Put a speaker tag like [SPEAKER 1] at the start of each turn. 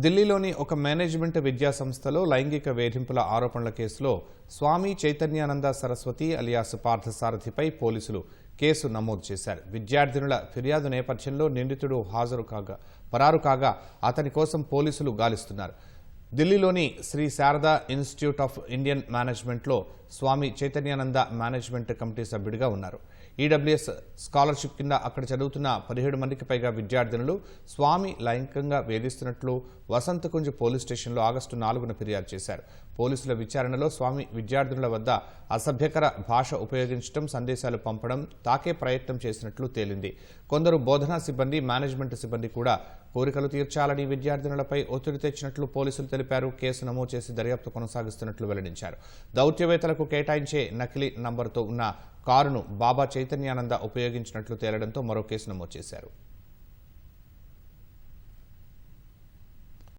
[SPEAKER 1] ఢిల్లీలోని ఒక మేనేజ్మెంట్ విద్యా సంస్థలో లైంగిక వేధింపుల ఆరోపణల కేసులో స్వామి చైతన్యానంద సరస్వతి అలియాస్ పార్థసారథిపై పోలీసులు కేసు నమోదు చేశారు. విద్యార్థినుల ఫిర్యాదు నేపథ్యంలో నిందితుడు హాజరు కాగా పరారు కాగా అతని కోసం పోలీసులు గాలిస్తున్నారు. ఢిల్లీలోని Shri Sharada institute of Indian మేనేజ్మెంట్లో స్వామి చైతన్యానంద మేనేజ్మెంట్ కమిటీ సభ్యుడిగా ఉన్నారు. ఈడబ్ల్యూఎస్ స్కాలర్షిప్ కింద అక్కడ చదువుతున్న పదిహేడు మందికి పైగా విద్యార్థినులు స్వామి లైంగికంగా వేధిస్తున్నట్లు వసంతకుంజ్ పోలీస్ స్టేషన్లో ఆగస్టు నాలుగున ఫిర్యాదు చేశారు. పోలీసుల విచారణలో స్వామి విద్యార్థినుల వద్ద అసభ్యకర భాష ఉపయోగించడం సందేశాలు పంపడం తాకే ప్రయత్నం చేసినట్లు తేలింది. కొందరు బోధనా సిబ్బంది మేనేజ్మెంట్ సిబ్బంది కూడా కోరికలు తీర్చాలని విద్యార్థినులపై ఒత్తిడి తెచ్చినట్లు పోలీసులు తెలిపారు. కేసు నమోదు చేసి దర్యాప్తు కొనసాగిస్తున్నట్లు వెల్లడించారు. దౌత్యవేత్తలకు కేటాయించే నకిలీ నంబర్తో ఉన్న కారును బాబా చైతన్యానంద ఉపయోగించినట్లు తేలడంతో మరో కేసు నమోదు చేశారు.